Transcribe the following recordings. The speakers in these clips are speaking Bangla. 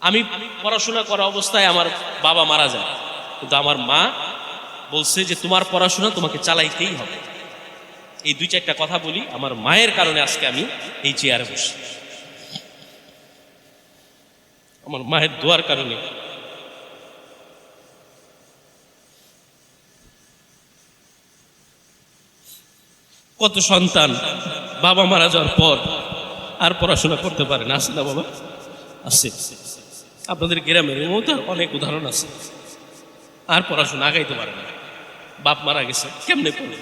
আমি পড়াশোনা করা অবস্থায় আমার বাবা মারা যায় কিন্তু আমার মা বলছে যে তোমার পড়াশোনা তোমাকে চালাইতেই হবে। এই দুই চারটা কথা বলি, আমার মায়ের কারণে আজকে আমি এই চেয়ারে বসি। আমার মায়ের দোয়ার কারণে। কত সন্তান বাবা মারা যাওয়ার পর আর পড়াশোনা করতে পারে না। আছে না বাবা? আছে। আপনাদের গ্রামের মতো অনেক উদাহরণ আছে। আর পড়াশোনা আগাইতে পারে না। বাপ মারা গেছে, কেমনে পড়বে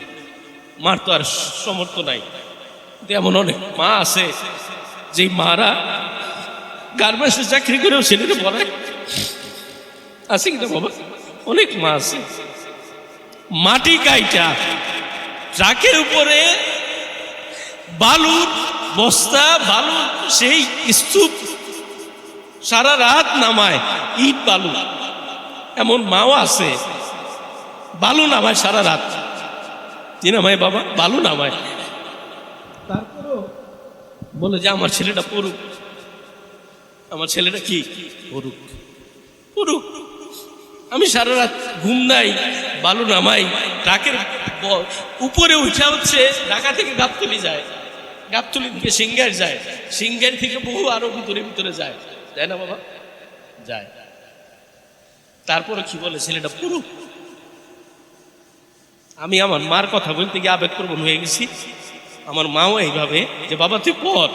মার তো আর সমর্থ নাই। এমন অনেক মা আছে যে মারা গার্মেন্টসে চাকরি করেও ছেলেকে পড়ায়। আছে কিনা বাবা? অনেক মা আছে। মাটি কাইটা, ট্রাকের উপরে বালুর বস্তা, বালু, সেই স্তূপ সারা রাত নামায় ইট বালু। এমন মাও আছে, বালু নামায় সারা রাত। কি নামায় বাবা? বালু নামায়। তারপরও বলে যে, আমার ছেলেটা পড়ুক। আমার ছেলেটা কি? পড়ুক। পড়ুক। আমি সারা রাত ঘুম নাই, বালু নামাই। ট্রাকের উপরে উঠা হচ্ছে, ঢাকা থেকে গাবতলি যায়। গাবতলি থেকে সিঙ্গার যায়। সিঙ্গার থেকে বহু আরও ভিতরে ভিতরে যায়। যায় না বাবা? যায়। তারপরে কি বলে ছেলেটা, পুরো, আমি আমার মার কথা বলতে গিয়ে আবেগপ্রবণ হয়ে গেছি। আমার মাও এইভাবে যে, বাবা, তুই পড়।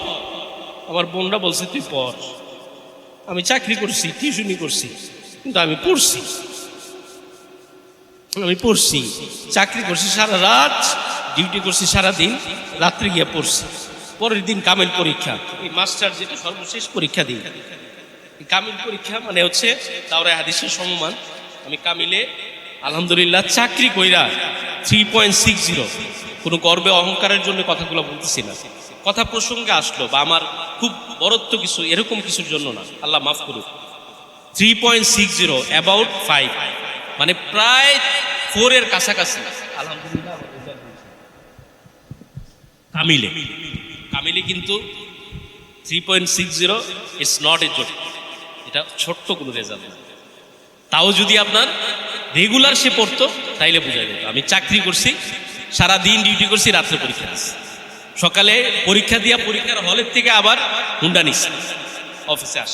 আমার বোনরা বলছে, তুই পড়। আমি চাকরি করছি, টিউশনি করছি, কিন্তু আমি পড়ছি। আমি পড়ছি। চাকরি করছি সারা রাত, ডিউটি করছি সারা দিন রাত্রে গিয়ে পড়ছি। পরের দিন কামিল পরীক্ষা। এই মাস্টার যেটা সর্বশেষ পরীক্ষা দিই। কামিল পরীক্ষা মানে হচ্ছে তাওরা হাদিসের সমমান। আমি কামিলে আলহামদুলিল্লাহ চাকরি কইরা থ্রি পয়েন্ট সিক্স জিরো কোনো গর্বে অহংকারের জন্য কথাগুলো বলতেছি না। কথা প্রসঙ্গে আসলো বা আমার খুব বরত্ব কিছু, এরকম কিছুর জন্য না। আল্লাহ মাফ করুক। Three point six zero about five মানে প্রায় ফোরের কাছাকাছি। আলহামদুলিল্লাহ। কামিলে। কামিলে কিন্তু three point six zero it's not a joke এটা ছোট্ট কোনো রেজাল্ট না। তাও যদি আপনার রেগুলার সে পড়তো, তাইলে বোঝা যেত আমি চাকরি করছি সারা দিন ডিউটি করছি, রাত্রে পরীক্ষা দিচ্ছি। সকালে পরীক্ষা দিয়া পরীক্ষার হলের থেকে আবার হুন্ডা নিচ্ছি। অফিসে আস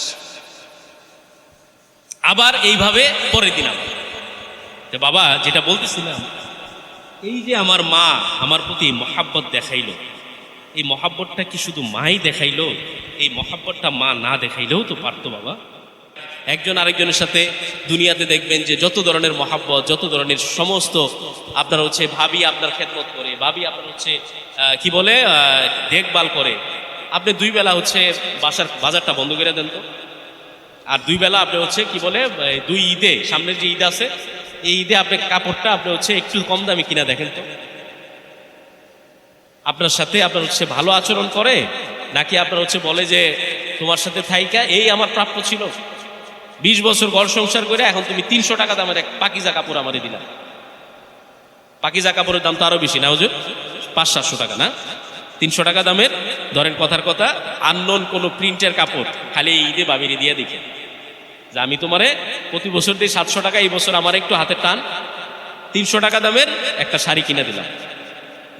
আবার এইভাবে দিন আবার। বাবা, যেটা বলতেছিলাম, এই যে আমার মা আমার প্রতি মহাব্বত দেখাইলো, এই মহাব্বতটা কি শুধু মাই দেখাইলো? এই মহাব্বতটা মা না দেখাইলেও তো পারতো বাবা। একজন আরেকজনের সাথে দুনিয়াতে দেখবেন যে যত ধরনের মহাব্বত, যত ধরনের সমস্ত আপনার হচ্ছে ভাবি আপনার খেদমত করে, ভাবি আপনার হচ্ছে কি বলে দেখভাল করে। আপনি দুই বেলা হচ্ছে বাসার বাজারটা বন্ধ করে দেন তো। আর দুই বেলা আপনি হচ্ছে কি বলে দুই ঈদে, সামনের যে ঈদ আছে, এই ঈদে আপনি কাপড়টা আপনি হচ্ছে একটু কম দামে কিনা দেখেন তো। আপনার সাথে আপনার হচ্ছে ভালো আচরণ করে, নাকি আপনার হচ্ছে বলে যে, তোমার সাথে থাইকা, এই আমার প্রাপ্য ছিল? বিশ বছর ঘর সংসার করে এখন তুমি তিনশো টাকা দামের এক পাকিজা কাপড় আমারে দিলা। পাকিজা কাপড়ের দাম তো আরও বেশি না, হুজুর? পাঁচ, সাতশো টাকা, না? তিনশো টাকা দামের, ধরেন কথার কথা, আননোন কোনো প্রিন্টের কাপড়, খালি এই ঈদে বাবিরে দিয়ে দেখে। যে আমি তোমারে প্রতি বছর দিই সাতশো টাকা, এই বছর আমার একটু হাতে টান, তিনশো টাকা দামের একটা শাড়ি কিনে দিলাম।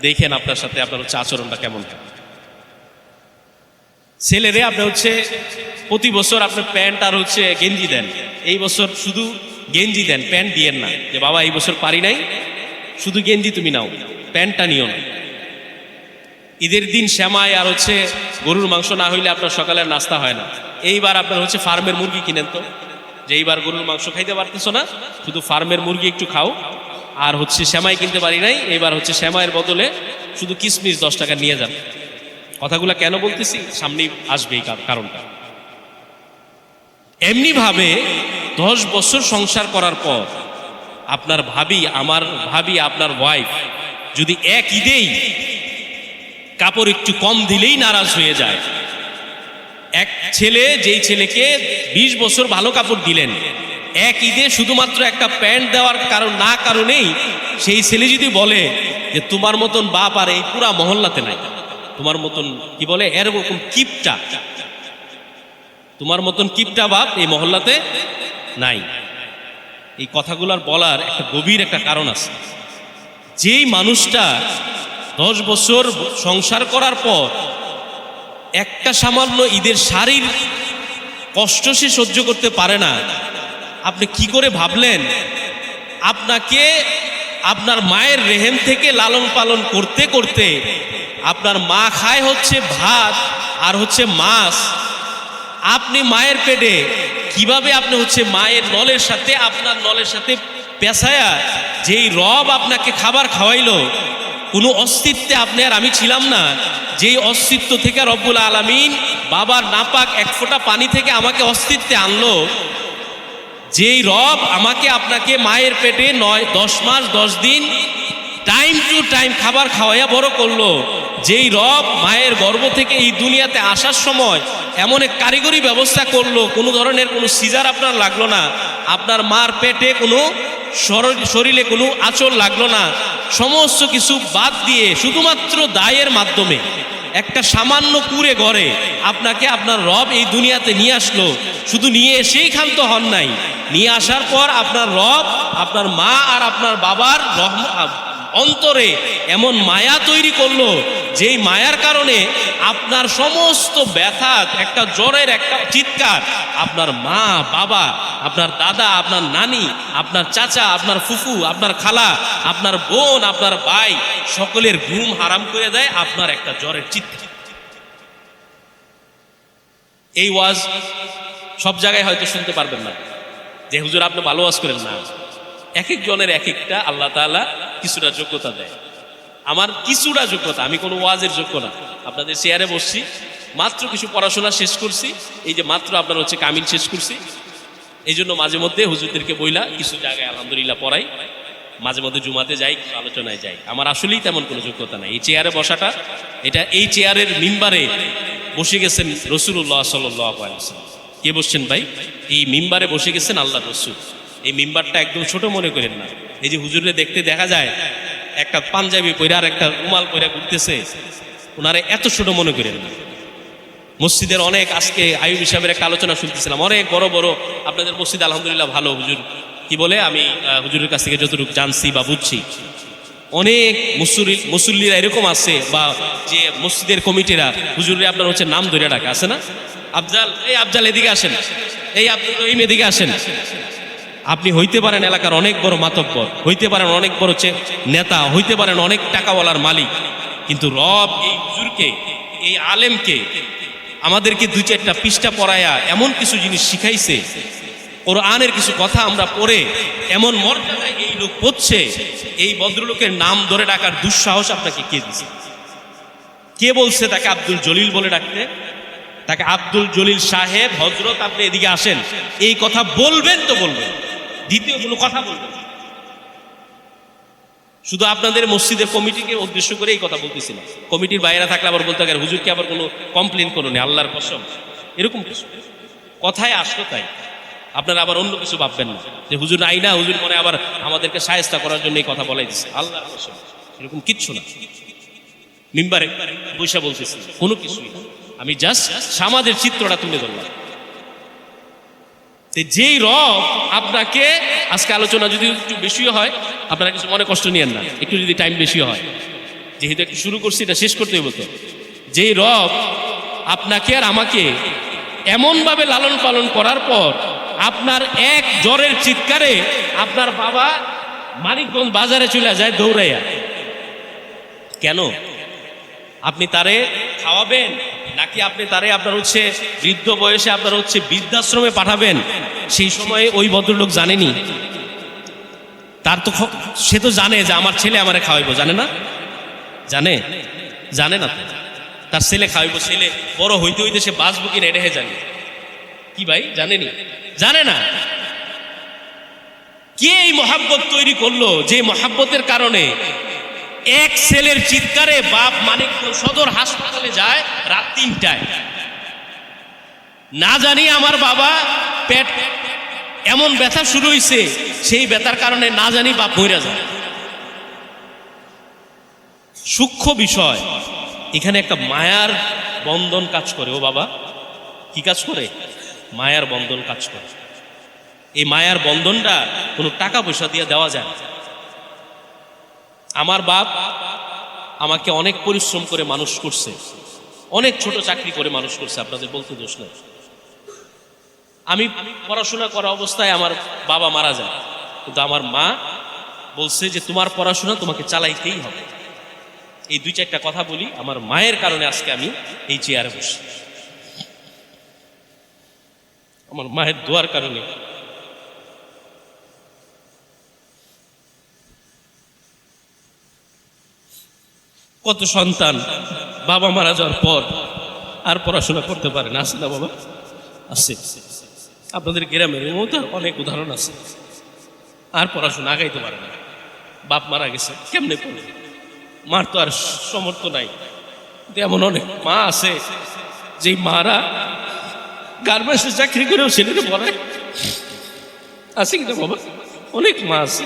দেখেন আপনার সাথে আপনার হচ্ছে আচরণটা কেমন। ছেলেরে আপনি হচ্ছে প্রতি বছর আপনার প্যান্ট আর হচ্ছে গেঞ্জি দেন। এই বছর শুধু গেঞ্জি দেন, প্যান্ট দিয়েন না। যে বাবা, এই বছর পারি নাই, শুধু গেঞ্জি তুমি নাও, প্যান্টটা নিও না। ঈদের দিন শ্যামায় আর হচ্ছে গরুর মাংস না হইলে আপনার সকালের নাস্তা হয় না। এইবার আপনার হচ্ছে ফার্মের মুরগি কিনেন তো। যে এইবার গরুর মাংস খাইতে পারতেছো না, শুধু ফার্মের মুরগি একটু খাও। আর হচ্ছে শ্যামাই কিনতে পারি নাই এবার হচ্ছে শ্যামাইয়ের বদলে শুধু কিসমিস দশ টাকা নিয়ে যান। কথাগুলো কেন বলতেছি? সামনেই আসবে এই কারণটা। এমনি ভাবে দশ বছর সংসার করার পর আপনার ভাবি, আমার ভাবি, আপনার ওয়াইফ যদি এক ঈদেই কাপড় একটু কম দিলেই নারাজ হয়ে যায়। এক ছেলে, যেই ছেলেকে ২০ বছর ভালো কাপড় দিলেন, এক ঈদে শুধুমাত্র একটা প্যান্ট দেওয়ার কারণ না কারণেই সেই ছেলে যদি বলে যে, তোমার মতন বাপ আর এই পুরা মহল্লাতে নাই। তোমার মতন, কি বলে, এরকম কিপটা। তোমার মতন কিপটা বাপ এই মহল্লাতে নাই। এই কথাগুলার বলার একটা গভীর একটা কারণ আছে। যেই মানুষটা দশ বছর সংসার করার পর একটা সামান্য ঈদের শাড়ির কষ্ট সে সহ্য করতে পারে না। আপনি কি করে ভাবলেন, আপনাকে আপনার মায়ের রেহেম থেকে লালন পালন করতে করতে আপনার মা খায় হচ্ছে ভাত আর হচ্ছে মাছ। আপনি মায়ের পেটে কীভাবে আপনি হচ্ছে মায়ের নলের সাথে আপনার নলের সাথে পেশায়া, যেই রব আপনাকে খাবার খাওয়াইলো, কোনো অস্তিত্বে আপনি আর আমি ছিলাম না। যেই অস্তিত্ব থেকে রব্বুল আলামিন বাবার নাপাক এক ফোঁটা পানি থেকে আমাকে অস্তিত্বে আনলো যেই রব আমাকে আপনাকে মায়ের পেটে নয়, দশ মাস, দশ দিন টাইম টু টাইম খাবার খাওয়াইয়া বড় করল। যেই রব মায়ের গর্ভ থেকে এই দুনিয়াতে আসার সময় এমন এক কারিগরি ব্যবস্থা করল, কোনো ধরনের কোনো সিজার আপনার লাগল না। আপনার মার পেটে কোনো শরীরে কোনো আঁচল লাগল না। সমস্ত কিছু বাদ দিয়ে শুধুমাত্র দায়ের মাধ্যমে একটা সামান্য কুড়ে ঘরে আপনাকে আপনার রব এই দুনিয়াতে নিয়ে আসলো। শুধু নিয়ে এসেই ক্ষান্ত হন নাই। নিয়ে আসার পর আপনার রব, আপনার মা আর আপনার বাবার রহম অন্তরে এমন মায়া তৈরি করল, যেই মায়ার কারণে আপনার সমস্ত ব্যথা একটা জ্বরের একটা চিৎকার, আপনার মা, বাবা, আপনার দাদা, আপনার নানি, আপনার চাচা, আপনার ফুফু, আপনার খালা, আপনার বোন, আপনার ভাই, সকলের ঘুম হারাম করে দেয় আপনার একটা জ্বরের চিৎকার। এই ওয়াজ সব জায়গায় হয়তো শুনতে পারবেন না। যে হুজুর আপনি ভালো ওয়াজ করেন না। এক একজনের এক একটা আল্লাহ তাআলা কিছুটা যোগ্যতা দেয়। আমার কিছুটা যোগ্যতা, আমি কোনো ওয়াজের যোগ্য না। আপনাদের চেয়ারে বসছি, মাত্র কিছু পড়াশোনা শেষ করছি, এই যে মাত্র আপনার হচ্ছে কামিল শেষ করছি। এই জন্য মাঝে মধ্যে হুজুরদেরকে বইলা কিছু জায়গায় আলহামদুলিল্লাহ পড়াই, মাঝে মধ্যে জুমাতে যাই, আলোচনায় যাই। আমার আসলেই তেমন কোনো যোগ্যতা নাই। এই চেয়ারে বসাটা, এটা এই চেয়ারের মিম্বারে বসে গেছেন রসুল্লাহ সাল্লাহ কে বসছেন ভাই? এই মিম্বারে বসে গেছেন আল্লাহ রসুল। এই মিম্বারটা একদম ছোট মনে করেন না। এই যে হুজুরে দেখতে দেখা যায়, একটা পাঞ্জাবি পয়রা আর একটা রুমাল পয়রা ঘুরতেছে ওনারা এত ছোট মনে করেন না। মসজিদের অনেক আজকে আয়ুব হিসাবের একটা আলোচনা শুনতেছিলাম, অনেক বড় বড়, আপনাদের মসজিদ আলহামদুলিল্লাহ ভালো, হুজুর। কি বলে? আমি হুজুরের কাছ থেকে যতটুকু জানছি বা বুঝছি, অনেক মুসল্লিরা এরকম আছে বা যে মসজিদের কমিটিরা হুজুরে আপনার হচ্ছে নাম ধরে ডাকে, আছে না? আফজাল, এই আফজাল এদিকে আসেন। এই আব্দুল রহিম এদিকে আসেন। আপনি হইতে পারেন এলাকার অনেক বড় মাতব্বর, হইতে পারেন অনেক বড় নেতা, হইতে পারেন অনেক টাকাওয়ালার মালিক। কিন্তু রব এই হুজুরকে, এই আলেমকে আমাদেরকে দুই চারটা পৃষ্ঠা পড়ায়া এমন কিছু জিনিস শিখাইছে। কোরআনের কিছু কথা আমরা পড়ে এমন মর্যাদায় এই লোক পড়ছে, এই ভদ্রলোকের নাম ধরে ডাকার দুঃসাহস আপনাকে কে দিছে? কে বলছে তাকে আব্দুল জলিল বলে ডাকতে? তাকে আব্দুল জলিল সাহেব হজরত আপনি এদিকে আসেন। এই কথা বলবেন তো বলবেন। দ্বিতীয় কোনো কথা বলবেন না। শুধু আপনাদের মসজিদের কমিটিকে উদ্দেশ্য করে এই কথা বলতেছি না। কমিটির বাইরে থাকলে আবার বলতে গেলে হুজুরকে আবার কোনো কমপ্লেন করুন আল্লাহর কসম। এরকম কিছু। কথায় আসলো তাই। আপনারা আবার অন্য কিছু ভাববেন না, যে হুজুর নাই না, হুজুর মনে আবার আমাদেরকে সায়স্তা করার জন্য এই কথা বলাই দিচ্ছে আল্লাহর কসম, এরকম কিচ্ছু না। মিম্বারে পয়সা বলতেছি, কোনো কিছুই আমি জাস্ট সমাজের চিত্রটা তুলে ধরলাম। যেই রব আপনাকে, আজকে আলোচনা যদি একটু বেশি হয়, আপনারা কিছু মনে কষ্ট নিয়েন না, একটু যদি টাইম বেশি হয়। যেহেতু একটু শুরু করছি, এটা শেষ করতে হইব তো। যেই রব আপনাকে আর আমাকে এমনভাবে লালন পালন করার পর, আপনার এক জ্বরের চিৎকারে আপনার বাবা মানিকগঞ্জ বাজারে চলে যায় দৌড়াইয়া। কেন? আপনি তারে খাওয়াবেন নাকি আপনি তারে আপনার হচ্ছে বৃদ্ধ বয়সে আপনার হচ্ছে বৃদ্ধাশ্রমে পাঠাবেন? সেই সময়ে ওই ভদ্রলোক জানেনি। তার তো সে তো জানে যে আমার ছেলে আমারে খাওয়াইবো, জানে না? জানে? জানে না তার ছেলে খাওয়াইবো, ছেলে বড় হইতে হইতে সে বাঁচবো কিনা এটা জানে। কি ভাই, জানেনি? জানে না? কে এই মহাব্বত তৈরি করল যে মহাব্বতের কারণে এক ছেলের চিৎকারে বাপ মানিক সদর হাসপাতালে যায় রাত তিনটায়। না জানি আমার বাবা পেট এমন ব্যথা শুরু হয়েছে সেই ব্যথার কারণে না জানি বাপ মইরা যায়। সূক্ষ্ম বিষয়, এখানে একটা মায়ার বন্ধন কাজ করে, ও বাবা। কি কাজ করে? মায়ার বন্ধন কাজ করে। এই মায়ার বন্ধনটা কোনো টাকা পয়সা দিয়ে দেওয়া যায় না। আমার বাপ আমাকে অনেক পরিশ্রম করে মানুষ করছে। অনেক ছোট চাকরি করে মানুষ করছে, আপনাদের বলতে দোষ নেই। আমি পড়াশোনা করা অবস্থায় আমার বাবা মারা যায়। কিন্তু আমার মা বলছে যে, তোমার পড়াশোনা তোমাকে চালাইতেই হবে। এই দুই চারটা কথা বলি, আমার মায়ের কারণে আজকে আমি এই চেয়ারে বসি। আমার মায়ের দোয়ার কারণে কত সন্তান বাবা মারা যাওয়ার পর আর পড়াশোনা করতে পারে না, আছে না বাবা? আছে। আপনাদের গ্রামের মতো অনেক উদাহরণ আছে। আর পড়াশোনা আগাইতে পারে না। বাপ মারা গেছে, কেমনে পড়ে মার তো আর সমর্থ নাই। এমন অনেক মা আছে, যেই মারা গার্মেন্টসে চাকরি করেও ছেলেকে পড়ায়। আছে কিনা বাবা? অনেক মা আছে।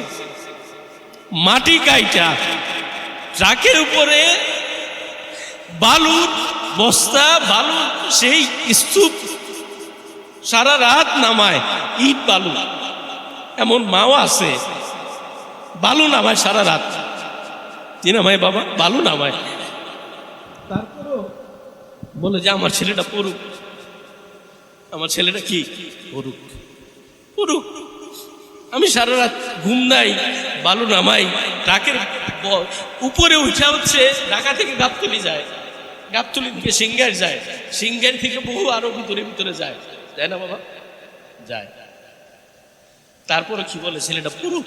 মাটি কাইটা ট্রাকের উপরে বালুর বস্তা বালু সেই স্তূপ সারা রাত নামায় ইট বালু। এমন মাও আছে। বালু নামায় সারা রাত। কি নামায় বাবা? বালু নামায়। তারপরও বলে যে আমার ছেলেটা পড়ুক। আমার ছেলেটা কি? পড়ুক। পড়ুক। আমি সারা রাত ঘুম নাই, বালু নামাই, ট্রাকের উপরে উঠা হচ্ছে, ঢাকা থেকে গাবতলি যায়। গাবতলি থেকে সিঙ্গার যায়। সিঙ্গার থেকে বহু আরও ভিতরে ভিতরে যায়। যায় না বাবা? যায়। তারপরে কি বলে ছেলেটা, পুরো,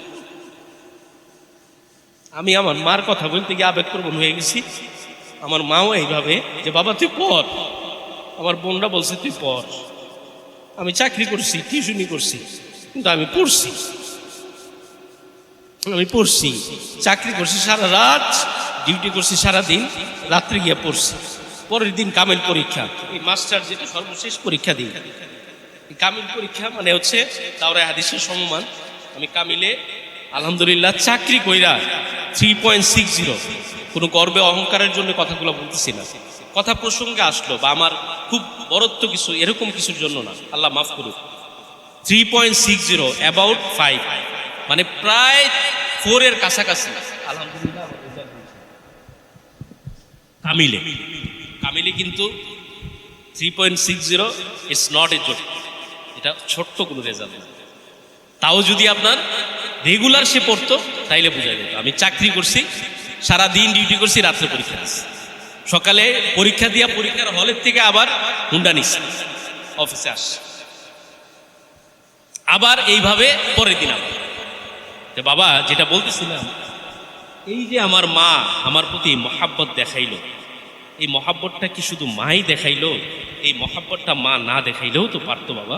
আমি আমার মার কথা বলতে গিয়ে আবেগপ্রবণ হয়ে গেছি। আমার মাও এইভাবে যে, বাবা, তুই পড়। আমার বোনরা বলছে, তুই পড়। আমি চাকরি করছি, টিউশনি করছি, কিন্তু আমি পড়ছি। আমি পড়ছি, চাকরি করছি সারা রাত ডিউটি করছি সারা দিন রাত্রে গিয়ে পড়ছি। পরের দিন কামেল পরীক্ষা, এই মাস্টার যেটা সর্বশেষ পরীক্ষা দিই কামিল পরীক্ষা মানে হচ্ছে তাওরা হাদিসের সমমান। আমি কামিলে, আলহামদুলিল্লাহ, চাকরি কইরা থ্রি পয়েন্ট সিক্স জিরো কোনো গর্বে অহংকারের জন্য কথাগুলো বলতেছি না। কথা প্রসঙ্গে আসলো বা আমার খুব বরত্ব কিছু, এরকম কিছুর জন্য না। আল্লাহ মাফ করুক। Three point six zero about five মানে প্রায় ফোরের কাছাকাছি। আলহামদুলিল্লাহ আমার কামিলে। কামিলে কিন্তু three point six zero it's not a joke এটা ছোট্ট কোনো রেজাল্ট তাও যদি আপনার রেগুলার সে পড়তো, তাইলে বোঝা যেত। আমি চাকরি করছি সারা দিন ডিউটি করছি, রাত্রে পরীক্ষা আছে সকালে পরীক্ষা দিয়া পরীক্ষার হলের থেকে আবার হুন্ডা নিচ্ছি। অফিসে আসছি। আবার এইভাবে পরের দিন আবার। তো বাবা, যেটা বলতেছিলাম, এই যে আমার মা আমার প্রতি মহাব্বত দেখাইলো, এই মহাব্বতটা কি শুধু মাই দেখাইলো? এই মহাব্বতটা মা না দেখাইলেও তো পারতো বাবা।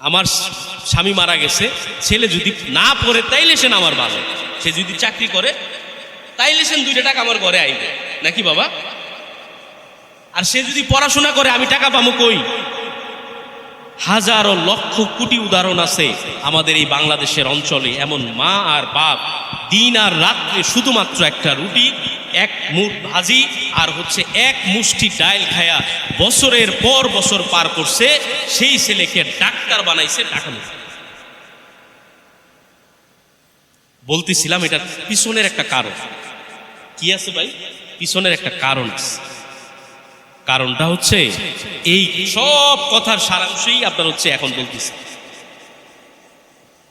আমার স্বামী মারা গেছে, ছেলে যদি না পড়ে তাইলে সেন আমার ভালো। সে যদি চাকরি করে, তাইলে সেন দুইটা টাকা আমার ঘরে আইবে। নাকি বাবা? আর সে যদি পড়াশোনা করে, আমি টাকা পাবো কই? হাজারো লক্ষ কোটি উদাহরণ আছে আমাদের এই বাংলাদেশের অঞ্চলে। এমন মা আর বাপ, দিন আর রাত্রে শুধুমাত্র একটা রুটি, এক মুঠ ভাজি আর হচ্ছে এক মুষ্টি ডাইল খায়া বছরের পর বছর পার করছে, সেই ছেলেকে ডাক্তার বানাইছে টাকা বলতেছিলাম এটা পিছনের একটা কারণ। কি আছে ভাই? পিছনের একটা কারণ আছে। কারণটা হচ্ছে এই সব কথার সারাংশই আপনার হচ্ছে এখন বলতেছে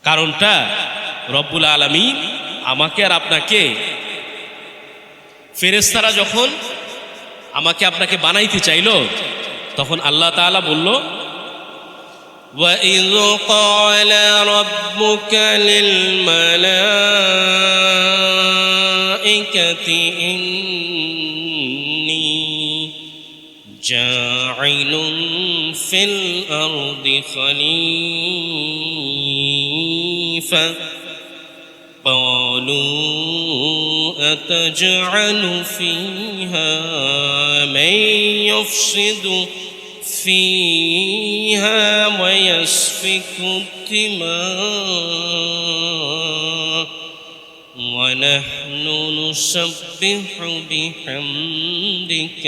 কারণটা রব্বুল আলমী আমাকে আর আপনাকে ফেরেস্তারা যখন আমাকে আপনাকে বানাইতে চাইলো তখন আল্লাহ তাআলা বলল وإذ قال ربك للملائكة إني جاعل في الأرض خليفة. قالوا أتجعل فيها من يفسد فيها ويسفك الدماء. ونحن نسبح بحمدك.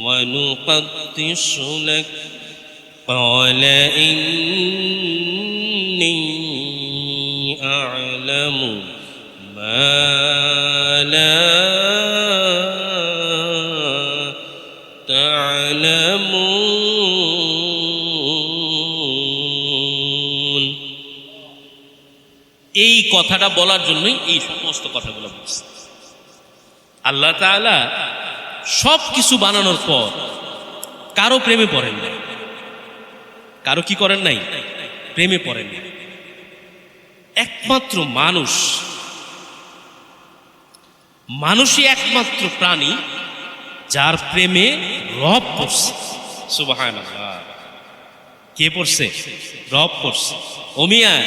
ونقدس لك قال إني أعلم ما لا تعلمون এই কথাটা বলার জন্যই এই সমস্ত কথাগুলো বলছে আল্লাহ তাআলা সব কিছু বানানোর পর কারও প্রেমে পড়েন নাই কারও কি করেন নাই? প্রেমে পড়েন একমাত্র মানুষ, মানুষই একমাত্র প্রাণী যার প্রেমে রব পড়ছে। সুবহানাল্লাহ। কে পড়ছে? রব পড়ছে। ওমিয়া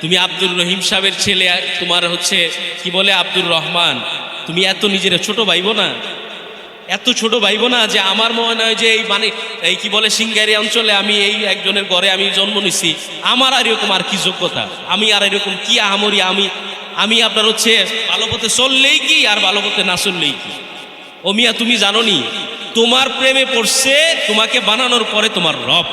তুমি আব্দুর রহিম সাহেবের ছেলে, তোমার হচ্ছে, কি বলে, আব্দুর রহমান। তুমি এত নিজের ছোট ভাইব না? এত ছোট ভাইব না যে আমার মনে হয় যে এই মানে এই কি বলে সিঙ্গারি অঞ্চলে আমি এই একজনের ঘরে আমি জন্ম নিছি। আমার আর এরকম আর কি যোগ্যতা? আমি আর এরকম কি আহামরি? আমি আমি আপনার হচ্ছে ভালো পথে চললেই কি আর ভালো পথে না চললেই কি? ও মিয়া, তুমি জানো নি তোমার প্রেমে পড়ছে, তোমাকে বানানোর পরে তোমার রব।